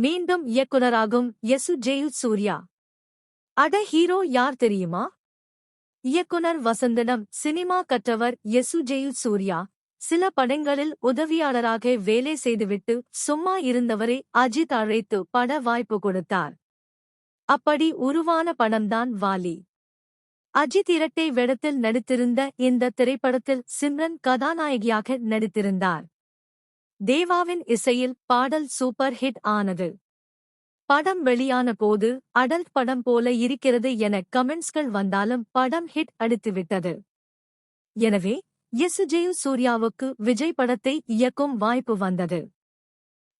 மீண்டும் இயக்குனராகும் S J Surya. அட hero யார் தெரியுமா? இயக்குனர் வசந்தனம் சினிமா கற்றவர் எசு ஜெயு சூர்யா. சில படங்களில் உதவியாளராக வேலை செய்துவிட்டு சும்மா இருந்தவரை அஜித் அழைத்து பட வாய்ப்பு கொடுத்தார். அப்படி உருவான படம்தான் வாலி. அஜித் இரட்டை வேடத்தில் நடித்திருந்த இந்த திரைப்படத்தில் சிம்ரன் கதாநாயகியாக நடித்திருந்தார். தேவாவின் இசையில் பாடல் சூப்பர் ஹிட் ஆனது. படம் வெளியான போது அடல்ட் படம் போல இருக்கிறது என கமெண்ட்ஸ்கள் வந்தாலும் படம் ஹிட் அடித்துவிட்டது. எனவே எசு ஜெயு சூர்யாவுக்கு விஜய் படத்தை இயக்கும் வாய்ப்பு வந்தது.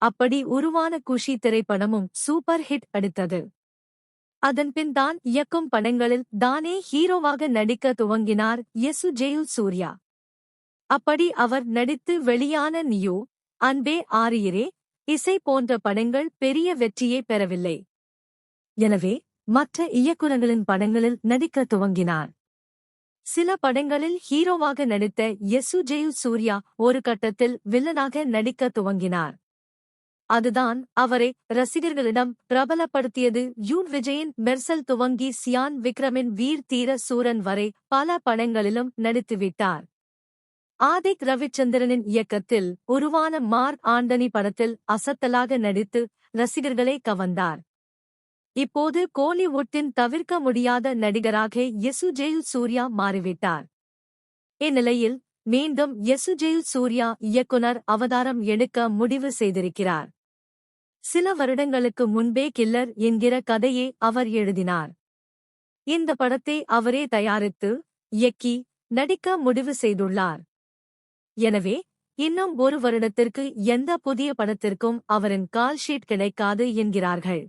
அப்படி உருவான குஷி திரைப்படமும் சூப்பர் ஹிட் அடித்தது. அதன்பின் தான் இயக்கும் படங்களில் தானே ஹீரோவாக நடிக்க துவங்கினார் எசு ஜெயு சூர்யா. அப்படி அவர் நடித்து வெளியான நியூ அன்பே ஆரியரே இசை போன்ற படங்கள் பெரிய வெற்றியை பெறவில்லை. எனவே மற்ற இயக்குநர்களின் படங்களில் நடிக்க துவங்கினார். சில படங்களில் ஹீரோவாக நடித்த எசு ஜெயு சூர்யா ஒரு கட்டத்தில் வில்லனாக நடிக்க துவங்கினார். அதுதான் அவரை ரசிகர்களிடம் பிரபலப்படுத்தியது. யூன் விஜயின் மெர்சல் துவங்கி சியான் விக்ரமின் வீர் தீர சூரன் வரை பல படங்களிலும் நடித்துவிட்டார். ஆதிக் ரவிச்சந்திரனின் இயக்கத்தில் உருவான மார்க் ஆண்டனி படத்தில் அசத்தலாக நடித்து ரசிகர்களை கவர்ந்தார். இப்போது கோலிவுட்டின் தவிர்க்க முடியாத நடிகராக எசு ஜெயு சூர்யா மாறிவிட்டார். இந்நிலையில் மீண்டும் எசு ஜெயு சூர்யா இயக்குனர் அவதாரம் எடுக்க முடிவு செய்திருக்கிறார். சில வருடங்களுக்கு முன்பே கில்லர் என்கிற கதையை அவர் எழுதினார். இந்த படத்தை அவரே தயாரித்து இயக்கி நடிக்க முடிவு செய்துள்ளார். எனவே இன்னும் ஒரு வருடத்திற்கு எந்த புதிய படத்திற்கும் அவரின் கால்ஷீட் கிடைக்காது என்கிறார்கள்.